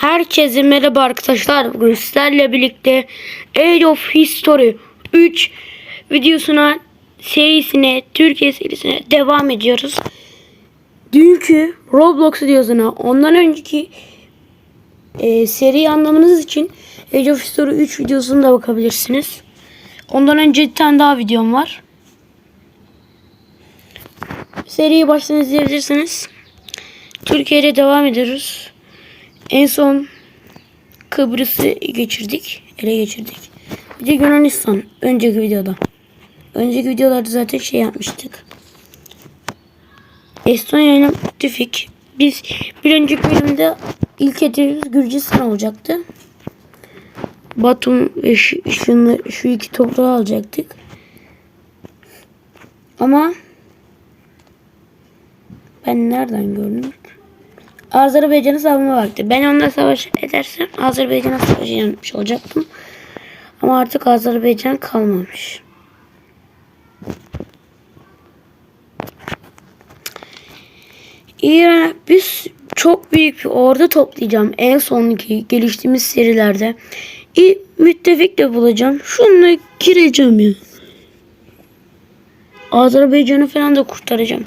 Herkese merhaba arkadaşlar. Bugün sizlerle birlikte Age of History 3 videosuna serisine, Türkiye serisine devam ediyoruz. Dünkü Roblox videosuna, ondan önceki e, seriyi anlamanız için Age of History 3 videosuna da bakabilirsiniz. Ondan önce bir tane daha videom var. Seriyi baştan izleyebilirsiniz. Türkiye'de devam ediyoruz. En son Kıbrıs'ı geçirdik. Ele geçirdik. Bir de Yunanistan. Önceki videoda. Önceki videolarda zaten şey yapmıştık. Estonya ile müttefik. Biz bir önceki bölümde ilk hedefimiz Gürcistan olacaktı. Batum ve şu, şunu, şu iki toprağı alacaktık. Ama ben nereden gördüm? Azerbaycan'ı savunma vakti. Ben onunla savaş edersem Azerbaycan'a savaş yanmış olacaktım. Ama artık Azerbaycan kalmamış. İran'a biz çok büyük bir ordu toplayacağım en sonki geliştiğimiz serilerde. İyi müttefik de bulacağım. Şununla gireceğim ya. Azerbaycan'ı falan da kurtaracağım.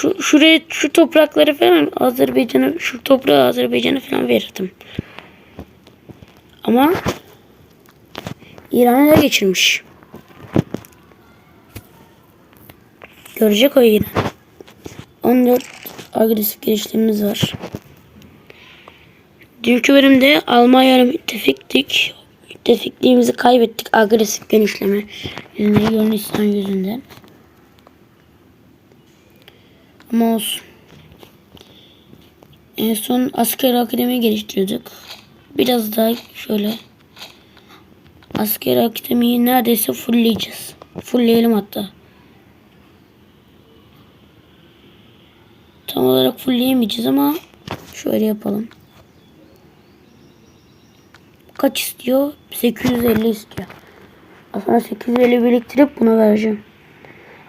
Şu, şuraya şu toprakları falan Azerbaycan'a şu toprağı Azerbaycan'a falan verirdim. Ama İran'a geçirmiş. Görecek o İran. 14 agresif geliştirmemiz var. Dünkü bölümde Almanya müttefiktik. Müttefikliğimizi kaybettik agresif genişleme Yunanistan yüzünden. Ama olsun. En son asker akademi geliştiriyorduk. Biraz daha şöyle asker akademiyi neredeyse fullleyeceğiz. Fullleyelim hatta. Tam olarak fullleyemeyeceğiz ama şöyle yapalım. Kaç istiyor? 850 istiyor. Aslında 850 biriktirip buna vereceğim.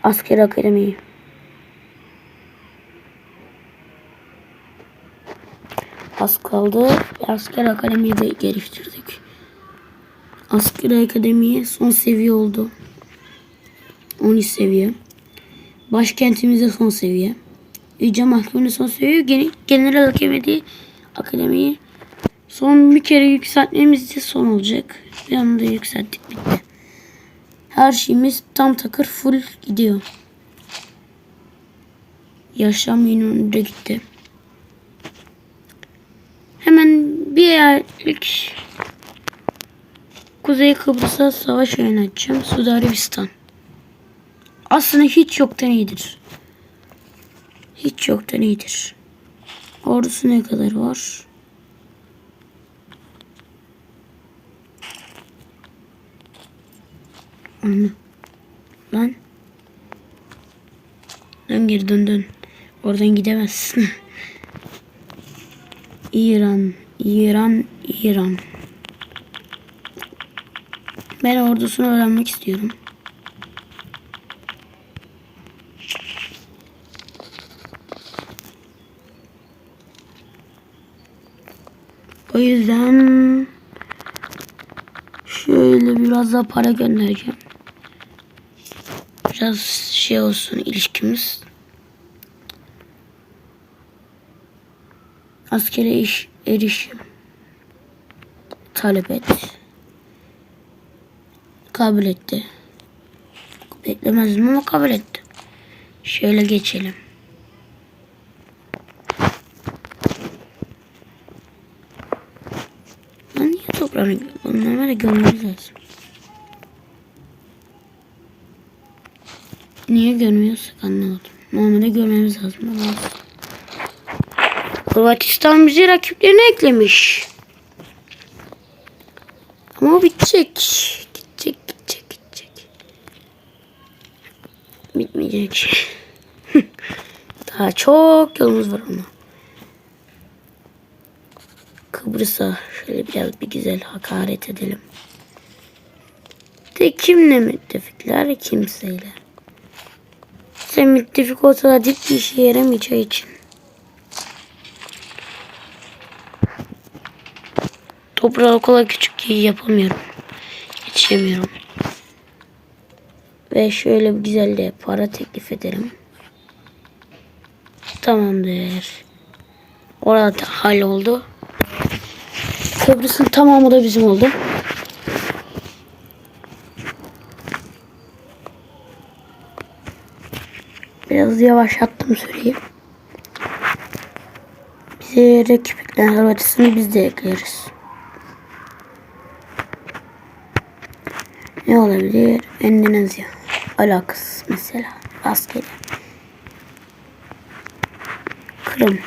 Asker akademiyi. Az kaldı. Asker akademiyi de geliştirdik. Asker akademiye son seviye oldu. 13 seviye. Başkentimizde son seviye. Yüce Mahkemede son seviye. Gen General Akademi Akademiyi son bir kere yükseltmemiz de son olacak. Bir anda yükselttik bitti. Her şeyimiz tam takır full gidiyor. Yaşam yeni önünde gitti. Hemen bir yerlik Kuzey Kıbrıs'a savaş yöneteceğim. Suudi Arabistan. Aslında hiç yoktan iyidir. Hiç yoktan iyidir. Ordusu ne kadar var? Anne. Lan. Dön geri dön dön. Oradan gidemezsin. İran, İran, İran. Ben ordusunu öğrenmek istiyorum. O yüzden şöyle biraz daha para göndereceğim. Biraz şey olsun ilişkimiz. Askere iş erişim talep et. Kabul etti. Beklemezdim ama kabul etti. Şöyle geçelim. Ben niye toprağını bunları da görmemiz lazım. Niye görmüyorsak anlamadım. Normalde görmemiz lazım. ama. Hırvatistan bizi rakiplerine eklemiş. Ama bitecek. Gidecek, gidecek, gidecek. Bitmeyecek. Daha çok yolumuz var ama. Kıbrıs'a şöyle biraz bir güzel hakaret edelim. De kimle müttefikler? Kimseyle. Sen müttefik olsa da dik bir işe yaramayacağı için. Toprağı o kadar küçük ki yapamıyorum. Yetişemiyorum. Ve şöyle bir güzel de para teklif ederim. Tamamdır. Orada da halloldu. Kıbrıs'ın tamamı da bizim oldu. Biraz yavaşlattım süreyi. Bize rakiplikler haritasını biz de ekleriz. Ne olabilir? Endonezya. Alakasız mesela. Rastgele. Kırım.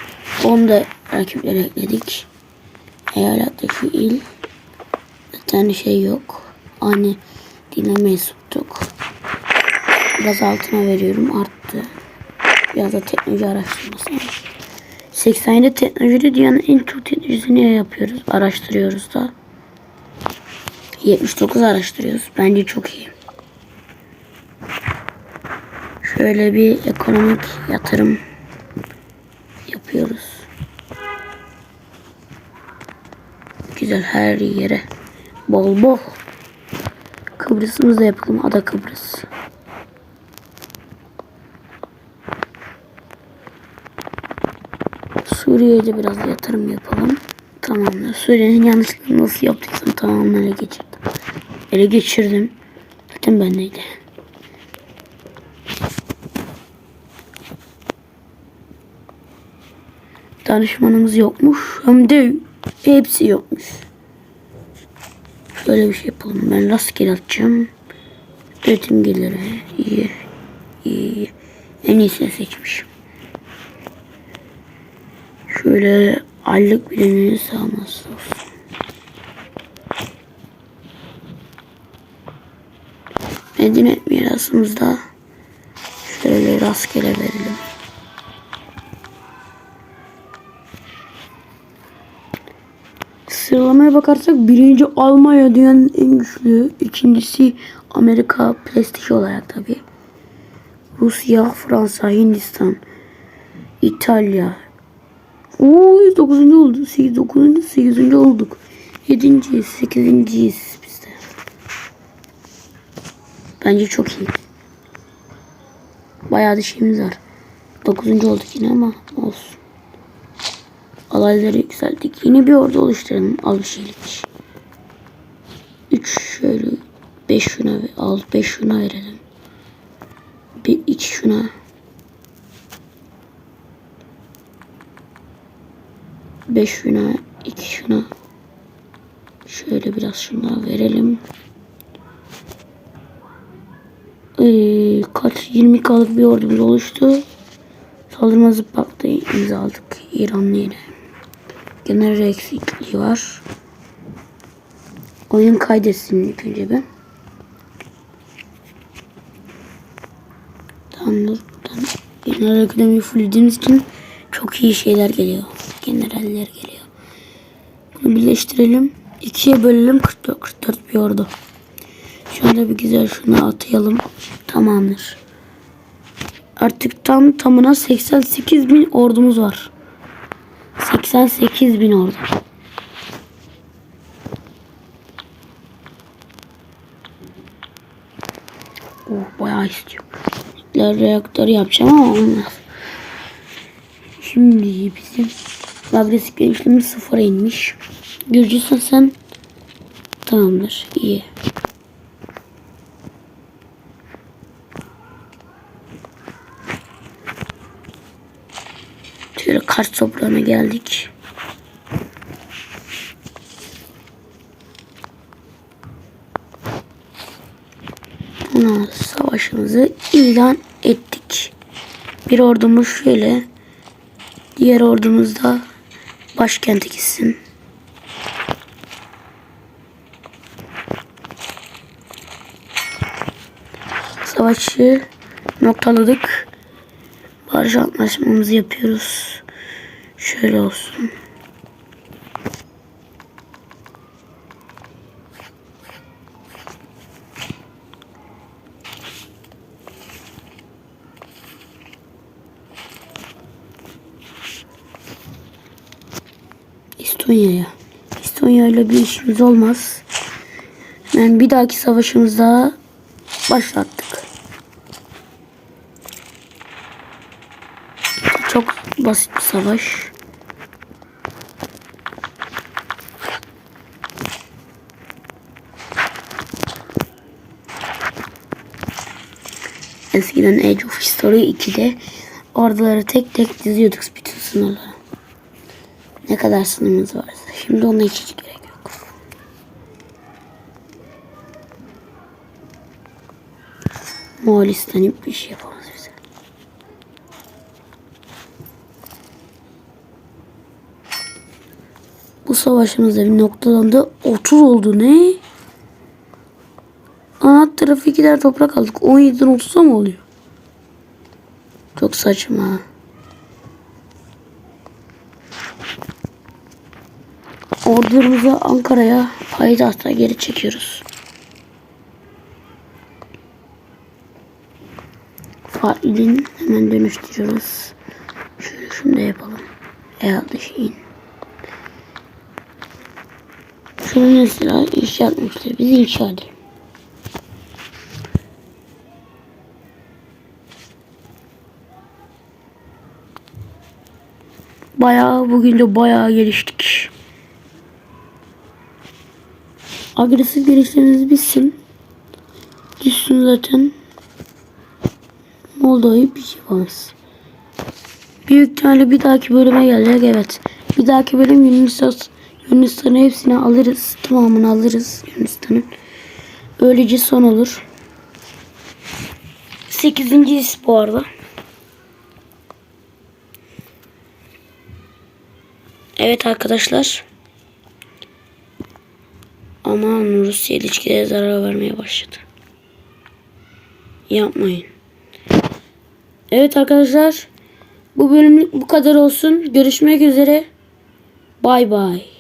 Onu da rakiplere ekledik. Eyaletteki il. Tane şey yok. Aynı dine mensuptuk. Biraz altına veriyorum. Arttı. Biraz da teknoloji araştırması. 87 teknolojide dünyanın en çok teknolojisini yapıyoruz. Araştırıyoruz da. 79 araştırıyoruz. Bence çok iyi. Şöyle bir ekonomik yatırım yapıyoruz. Güzel her yere. Bol bol. Kıbrıs'ımızı yapalım. Ada Kıbrıs. Suriye'ye de biraz yatırım yapalım. Tamamdır. Suriye'nin yanlışlıkla nasıl yaptıysam tamamen ele. Ele geçirdim. Zaten bendeydi. Danışmanımız yokmuş. Hem de hepsi yokmuş. Şöyle bir şey yapalım. Ben rastgele atacağım. Üretim geliri. İyi. İyi. En iyisini seçmişim. Şöyle aylık birimini sağlaması olsun. Medeniyet mirasımızda şöyle rastgele verelim. Sıralamaya bakarsak birinci Almanya dünyanın en güçlü. ikincisi Amerika prestij olarak tabi. Rusya, Fransa, Hindistan, İtalya. Oo 9. oldu. 8 9. 8. olduk. 7. 8. Bence çok iyi. Bayağı da şeyimiz var. 9. olduk yine ama olsun. Alayları yükselttik. Yine bir ordu oluşturalım. Al bir şeylik. 3 şöyle 5 şuna al 5 şuna verelim. Bir 2 şuna. Beş şuna, iki şuna. Şöyle biraz şuna verelim. Ee, kaç 20 kalık bir ordumuz oluştu. Saldırma zıplaktı imzaladık İranlı ile. Genel eksikliği var. Oyun kaydetsin ilk önce ben. Tamamdır. Buradan genel akademi fullediğimiz için çok iyi şeyler geliyor. Generaller geliyor. Bunu birleştirelim. İkiye bölelim. 44, 44 bir ordu. Şöyle bir güzel şunu atayalım. Tamamdır. Artık tam tamına 88 bin ordumuz var. 88 bin ordu. Oh bayağı istiyor. Nükleer reaktör yapacağım ama olmaz. Şimdi bizim agresif gelişimimiz sıfıra inmiş. Gürcistan sen tamamdır. iyi. Kars toprağına geldik. Buna savaşımızı ilan ettik. Bir ordumuz şöyle. Diğer ordumuz da başkente gitsin. Savaşı noktaladık. Barış antlaşmamızı yapıyoruz. Şöyle olsun. İstonya'ya. Makedonya ile bir işimiz olmaz. Yani bir dahaki savaşımızda başlattık. Çok basit bir savaş. Eskiden Age of History 2'de orduları tek tek diziyorduk bütün sınırlara. Ne kadar sınırımız varsa. Şimdi ona hiç gerek yok. Moğolistan hiçbir şey yapamaz. Bu savaşımızda bir noktalandı. 30 oldu ne? Tarafı ikiler toprak aldık. 17'den 30'a mı oluyor? Çok saçma. Ordularımızı Ankara'ya payitahta geri çekiyoruz. Failin hemen dönüştürüyoruz. Şöyle şunu da yapalım. Eğer şeyin. Şunu mesela inşa etmişler. Biz inşa edelim. Bayağı bugün de bayağı geliştik. Agresif gelişleriniz bitsin. Düşsün zaten. Moldova'yı bir şey yapamaz. Büyük ihtimalle bir dahaki bölüme gelecek evet. Bir dahaki bölüm Yunanistan, Yunanistan'ı hepsini alırız. Tamamını alırız Yunanistan'ın. Öylece son olur. 8. bu arada. Evet arkadaşlar. Aman Rusya ilişkilere zarar vermeye başladı. Yapmayın. Evet arkadaşlar. Bu bölümlük bu kadar olsun. Görüşmek üzere. Bay bay.